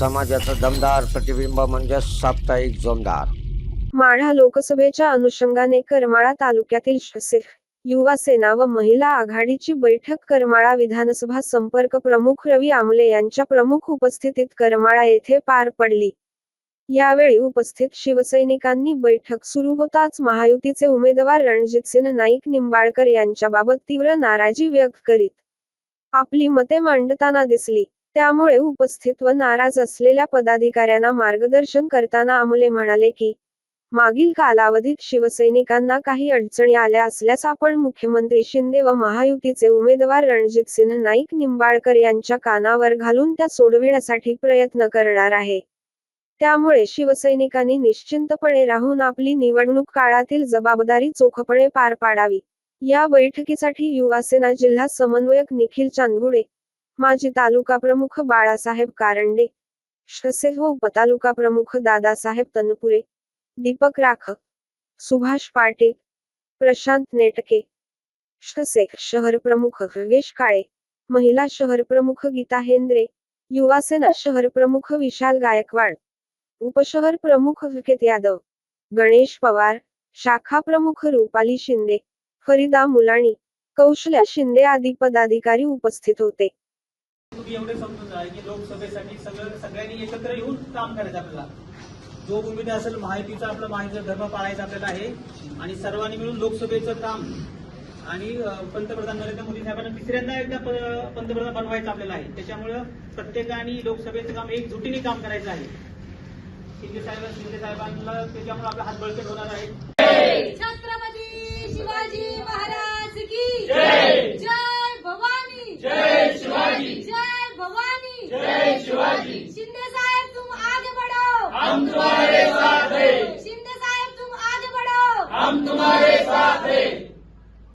समाजाचं दमदार प्रतिबिंब म्हणजे साप्ताहिक जोमदार. माढा लोकसभेच्या अनुषंगाने करमाळा तालुक्यातील शसेफ युवा सेना व महिला आघाडीची बैठक करमाळा विधानसभा संपर्क प्रमुख रवी आमले यांच्या प्रमुख उपस्थितीत करमाळा येथे पार पडली. यावेळी उपस्थित शिवसैनिकांनी बैठक सुरू होताच महायुतीचे उमेदवार रणजितसिंह नाईक निंबाळकर यांच्याबाबत तीव्र नाराजी व्यक्त करीत आपली मते मांडताना दिसली. त्यामुळे उपस्थित व नाराज असलेल्या पदाधिकाऱ्यांना मार्गदर्शन करताना आमले म्हणाले की मागील कालावधीत शिवसैनिकांना काही अडचणी आल्या असल्यास आपण मुख्यमंत्री शिंदे व महायुतीचे उमेदवार रणजित सिंह नाईक निंबाळकर यांच्या कानावर घालून त्या सोडविण्यासाठी प्रयत्न करणार आहे. त्यामुळे शिवसैनिकांनी निश्चिंतपणे राहून आपली निवडणूक काळातील जबाबदारी चोखपणे पार पाडावी. या बैठकीसाठी युवासेना जिल्हा समन्वयक निखिल चांदगुडे माजी तालुका प्रमुख बाळासाहेब कारंडे शसे व उपतालुका प्रमुख दादासाहेब तनपुरे दीपक राख सुभाष पाटील प्रशांत नेटके शसे शहर प्रमुख योगेश काळे महिला शहर प्रमुख गीता हेंद्रे युवासेना शहर प्रमुख विशाल गायकवाड उपशहर प्रमुख विकेत यादव गणेश पवार शाखा प्रमुख रुपाली शिंदे फरीदा मुलाणी कौशल्या शिंदे आदी पदाधिकारी उपस्थित होते. तुम्ही एवढे समजून जा की लोकसभेसाठी सगळं सगळ्यांनी एकत्र येऊन काम करायचं आपल्याला. जो उमेदवार असेल माहितीचा आपलं माहितीचा धर्म पाळायचा आपल्याला आहे. आणि सर्वांनी मिळून लोकसभेचं काम. आणि पंतप्रधान नरेंद्र मोदी साहेबांना तिसऱ्यांदा एकदा प- पंतप्रधान बनवायचं आपल्याला आहे. त्याच्यामुळं प्रत्येकाने लोकसभेचं काम एकजुटीने काम करायचं आहे. शिंदे साहेब शिंदे साहेबांना त्याच्यामुळे आपला हात बळकट होणार आहे.